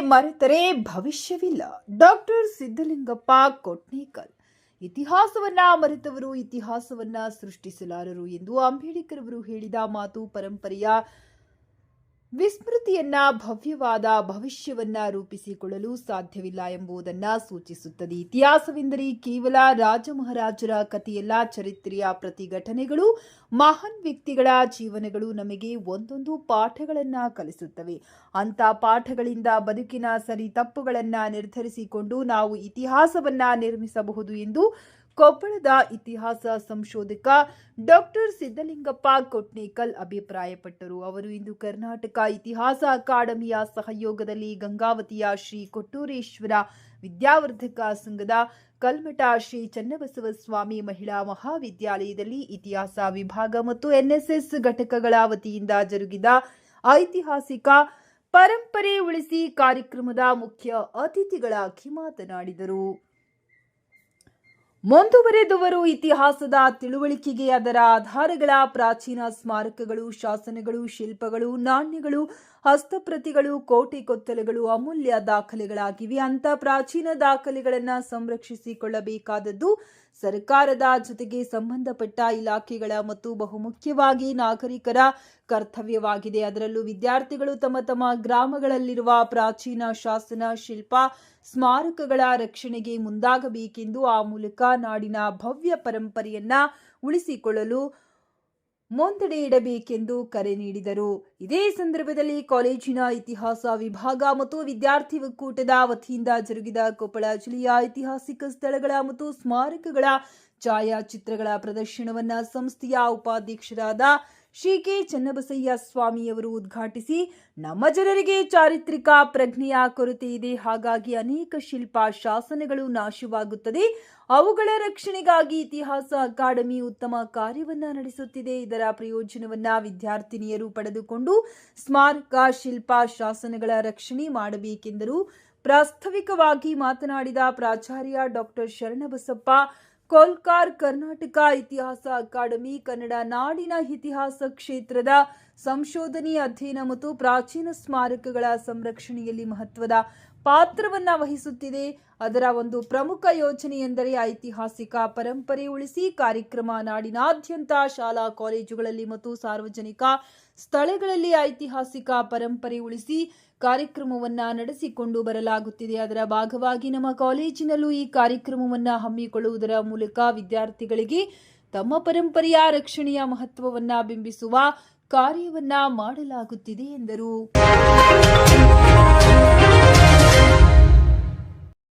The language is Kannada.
ಮುಂದುವರೆ ಭವಿಷ್ಯವಿಲ್ಲ. ಡಾಕ್ಟರ್ ಸಿದ್ದಲಿಂಗಪ್ಪ ಕೊಟ್ನೇಕಲ್. ಇತಿಹಾಸವನ್ನ ಮರೆತವರು ಇತಿಹಾಸವನ್ನ ಸೃಷ್ಟಿಸಲಾರರು ಎಂದು ಅಂಬೇಡ್ಕರ್ ಅವರು ಹೇಳಿದ ಮಾತು ಪರಂಪರೆಯ ವಿಸ್ಮೃತಿಯನ್ನ, ಭವ್ಯವಾದ ಭವಿಷ್ಯವನ್ನ ರೂಪಿಸಿಕೊಳ್ಳಲು ಸಾಧ್ಯವಿಲ್ಲ ಎಂಬುದನ್ನ ಸೂಚಿಸುತ್ತದೆ. ಇತಿಹಾಸವೆಂದರೆ ಕೇವಲ ರಾಜ ಮಹಾರಾಜರ ಕಥೆಯಲ್ಲ, ಚರಿತ್ರೆಯ ಪ್ರತಿಘಟನೆಗಳು, ಮಹಾನ್ ವ್ಯಕ್ತಿಗಳ ಜೀವನಗಳು ನಮಗೆ ಒಂದೊಂದು ಪಾಠಗಳನ್ನ ಕಲಿಸುತ್ತವೆ. ಅಂತ ಪಾಠಗಳಿಂದ ಬದುಕಿನ ಸರಿ ತಪ್ಪುಗಳನ್ನ ನಿರ್ಧರಿಸಿಕೊಂಡು ನಾವು ಇತಿಹಾಸವನ್ನ ನಿರ್ಮಿಸಬಹುದು ಎಂದು ಕೊಪ್ಪಳದ ಇತಿಹಾಸ ಸಂಶೋಧಕ ಡಾಕ್ಟರ್ ಸಿದ್ದಲಿಂಗಪ್ಪ ಕೊಟ್ನೇಕಲ್ ಅಭಿಪ್ರಾಯಪಟ್ಟರು. ಅವರು ಇಂದು ಕರ್ನಾಟಕ ಇತಿಹಾಸ ಅಕಾಡೆಮಿಯ ಸಹಯೋಗದಲ್ಲಿ ಗಂಗಾವತಿಯ ಶ್ರೀ ಕೊಟ್ಟೂರೇಶ್ವರ ವಿದ್ಯಾವರ್ಧಕ ಸಂಘದ ಕಲ್ಮಠ ಶ್ರೀ ಚನ್ನಬಸವ ಸ್ವಾಮಿ ಮಹಿಳಾ ಮಹಾವಿದ್ಯಾಲಯದಲ್ಲಿ ಇತಿಹಾಸ ವಿಭಾಗ ಮತ್ತು ಎನ್ಎಸ್ಎಸ್ ಘಟಕಗಳ ವತಿಯಿಂದ ಜರುಗಿದ ಐತಿಹಾಸಿಕ ಪರಂಪರೆ ಉಳಿಸಿ ಕಾರ್ಯಕ್ರಮದ ಮುಖ್ಯ ಅತಿಥಿಗಳಾಗಿ ಮಾತನಾಡಿದರು. ಮುಂದುವರೆದವರು ಇತಿಹಾಸದ ತಿಳುವಳಿಕೆಗೆ ಅದರ ಆಧಾರಗಳ, ಪ್ರಾಚೀನ ಸ್ಮಾರಕಗಳು, ಶಾಸನಗಳು, ಶಿಲ್ಪಗಳು, ನಾಣ್ಯಗಳು, ಹಸ್ತಪ್ರತಿಗಳು, ಕೋಟೆ ಕೊತ್ತಲೆಗಳು, ಅಮೂಲ್ಯ ದಾಖಲೆಗಳಾಗಿವೆ. ಅಂತ ಪ್ರಾಚೀನ ದಾಖಲೆಗಳನ್ನು ಸಂರಕ್ಷಿಸಿಕೊಳ್ಳಬೇಕಾದದ್ದು ಸರ್ಕಾರದ ಜೊತೆಗೆ ಸಂಬಂಧಪಟ್ಟ ಇಲಾಖೆಗಳ ಮತ್ತು ಬಹುಮುಖ್ಯವಾಗಿ ನಾಗರಿಕರ ಕರ್ತವ್ಯವಾಗಿದೆ. ಅದರಲ್ಲೂ ವಿದ್ಯಾರ್ಥಿಗಳು ತಮ್ಮ ತಮ್ಮ ಗ್ರಾಮಗಳಲ್ಲಿರುವ ಪ್ರಾಚೀನ ಶಾಸನ, ಶಿಲ್ಪ ಸ್ಮಾರಕಗಳ ರಕ್ಷಣೆಗೆ ಮುಂದಾಗಬೇಕೆಂದು ಆ ಮೂಲಕ ನಾಡಿನ ಭವ್ಯ ಪರಂಪರೆಯನ್ನ ಉಳಿಸಿಕೊಳ್ಳಲು ಮುಂದಡೆ ಇಡಬೇಕೆಂದು ಕರೆ ನೀಡಿದರು. ಇದೇ ಸಂದರ್ಭದಲ್ಲಿ ಕಾಲೇಜಿನ ಇತಿಹಾಸ ವಿಭಾಗ ಮತ್ತು ವಿದ್ಯಾರ್ಥಿ ಒಕ್ಕೂಟದ ವತಿಯಿಂದ ಜರುಗಿದ ಕೊಪ್ಪಳ ಜಿಲ್ಲೆಯ ಐತಿಹಾಸಿಕ ಸ್ಥಳಗಳ ಮತ್ತು ಸ್ಮಾರಕಗಳ ಛಾಯಾಚಿತ್ರಗಳ ಪ್ರದರ್ಶನವನ್ನ ಸಂಸ್ಥೆಯ ಉಪಾಧ್ಯಕ್ಷರಾದ ಶ್ರೀ ಕೆ ಚನ್ನಬಸಯ್ಯ ಸ್ವಾಮಿಯವರು ಉದ್ಘಾಟಿಸಿ, ನಮ್ಮ ಜನರಿಗೆ ಚಾರಿತ್ರಿಕ ಪ್ರಜ್ಞೆಯ ಕೊರತೆ ಇದೆ, ಹಾಗಾಗಿ ಅನೇಕ ಶಿಲ್ಪ ಶಾಸನಗಳು ನಾಶವಾಗುತ್ತದೆ. ಅವುಗಳ ರಕ್ಷಣೆಗಾಗಿ ಇತಿಹಾಸ ಅಕಾಡೆಮಿ ಉತ್ತಮ ಕಾರ್ಯವನ್ನ ನಡೆಸುತ್ತಿದೆ. ಇದರ ಪ್ರಯೋಜನವನ್ನ ವಿದ್ಯಾರ್ಥಿನಿಯರು ಪಡೆದುಕೊಂಡು ಸ್ಮಾರಕ ಶಿಲ್ಪ ಶಾಸನಗಳ ರಕ್ಷಣೆ ಮಾಡಬೇಕೆಂದರು. ಪ್ರಾಸ್ತಾವಿಕವಾಗಿ ಮಾತನಾಡಿದ ಪ್ರಾಚಾರ್ಯ ಡಾಕ್ಟರ್ ಶರಣಬಸಪ್ಪ ಕೋಲ್ಕಾರ್ ಕರ್ನಾಟಕ ಇತಿಹಾಸ ಅಕಾಡೆಮಿ ಕನ್ನಡ ನಾಡಿನ ಇತಿಹಾಸ ಕ್ಷೇತ್ರದ ಸಂಶೋಧನೆ ಅಧ್ಯಯನ ಮತ್ತು ಪ್ರಾಚೀನ ಸ್ಮಾರಕಗಳ ಸಂರಕ್ಷಣೆಯಲ್ಲಿ ಮಹತ್ವದ ಪಾತ್ರವನ್ನ ವಹಿಸುತ್ತಿದೆ. ಅದರ ಒಂದು ಪ್ರಮುಖ ಯೋಜನೆ ಎಂದರೆ ಐತಿಹಾಸಿಕ ಪರಂಪರೆ ಉಳಿಸಿ ಕಾರ್ಯಕ್ರಮ ನಾಡಿನಾದ್ಯಂತ ಶಾಲಾ ಕಾಲೇಜುಗಳಲ್ಲಿ ಮತ್ತು ಸಾರ್ವಜನಿಕ ಸ್ಥಳಗಳಲ್ಲಿ ಐತಿಹಾಸಿಕ ಪರಂಪರೆ ಉಳಿಸಿ ಕಾರ್ಯಕ್ರಮವನ್ನ ನಡೆಸಿಕೊಂಡು ಬರಲಾಗುತ್ತಿದೆ. ಅದರ ಭಾಗವಾಗಿ ನಮ್ಮ ಕಾಲೇಜಿನಲ್ಲೂ ಈ ಕಾರ್ಯಕ್ರಮವನ್ನ ಹಮ್ಮಿಕೊಳ್ಳುವುದರ ಮೂಲಕ ವಿದ್ಯಾರ್ಥಿಗಳಿಗೆ ತಮ್ಮ ಪರಂಪರೆಯ ರಕ್ಷಣೆಯ ಮಹತ್ವವನ್ನ ಬಿಂಬಿಸುವ ಕಾರ್ಯವನ್ನ ಮಾಡಲಾಗುತ್ತಿದೆ ಎಂದರು.